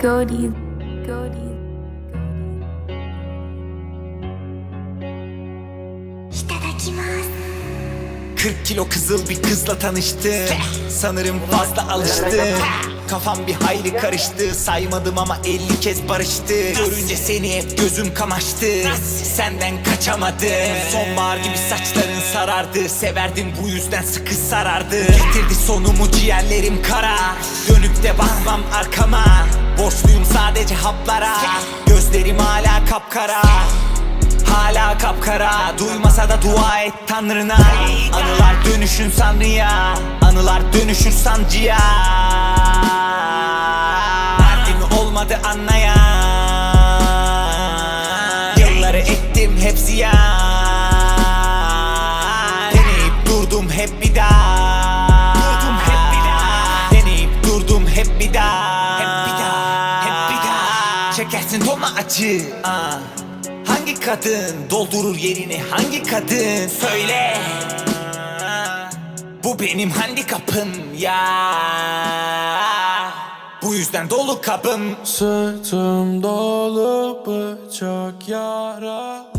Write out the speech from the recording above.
Goaties. 40 kilo kızıl bir kızla tanıştım Sanırım fazla alıştım Kafam bir hayli karıştı. Saymadım ama 50 kez barıştı. Görünce seni hep gözüm kamaştı. Senden kaçamadım. Sonbahar gibi saçların sarardı. Severdim bu yüzden sıkı sarardı. Getirdi sonumu ciğerlerim kara. Dönüp de bakmam arkama Borçluyum sadece haplara. Gözlerim hala kapkara. Hala kapkara. Duymasa da dua et tanrına. Anılar dönüşün sanrıya Anılar dönüşür sancıya. Derdimi olmadı anlayan. Yılları ettim hep ziyan. Deneyip Durdum hep bir daha. Deneyip durdum hep bir daha Çekersin tonla acı. Ah. Hangi kadın doldurur yerini hangi kadın? Söyle. Bu benim handikapım ya. Bu yüzden dolu kabım. Sırtım dolu bıçak yara